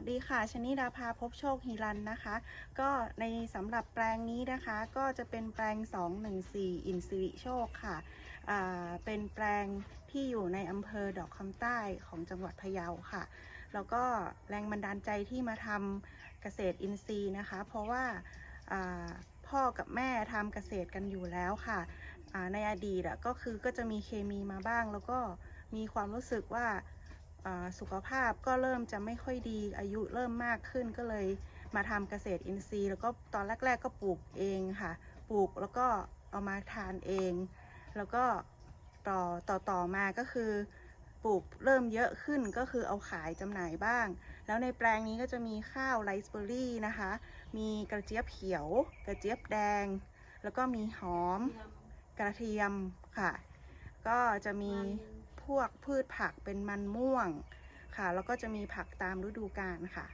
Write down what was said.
วัสดีค่ะชนิดาภาพบโชคฮิรันนะคะ ก็ในสำหรับแปลงนี้นะคะ ก็จะเป็นแปลง 214 อินสิริโชคค่ะ เป็นแปลงที่อยู่ในอำเภอดอกคำใต้ของจังหวัดพะเยาค่ะ แล้วก็แรงบันดาลใจที่มาทำเกษตรอินทรีย์นะคะ เพราะว่าพ่อกับแม่ทำเกษตรกันอยู่แล้วค่ะในอดีตก็คือก็จะมีเคมีมาบ้างแล้วก็มีความรู้สึกว่า สุขภาพก็เริ่มจะไม่ค่อยดีอายุเริ่มมากขึ้นก็เลยมาทำเกษตรอินทรีย์ แล้วก็ตอนแรก ๆ ก็ปลูกเองค่ะ ปลูกแล้วก็เอามาทานเอง แล้วก็ต่อต่อต่อมาก็คือ ปลูกเริ่มเยอะขึ้นก็คือเอาขายจำหน่ายบ้าง แล้วในแปลงนี้ก็จะมีข้าวไรซ์เบอร์รี่นะคะ มีกระเจี๊ยบเขียว กระเจี๊ยบแดง แล้วก็มีหอมกระเทียมค่ะ ก็จะมี พวกพืชผักเป็นมันม่วงค่ะ แล้วก็จะมีผักตามฤดูกาลค่ะ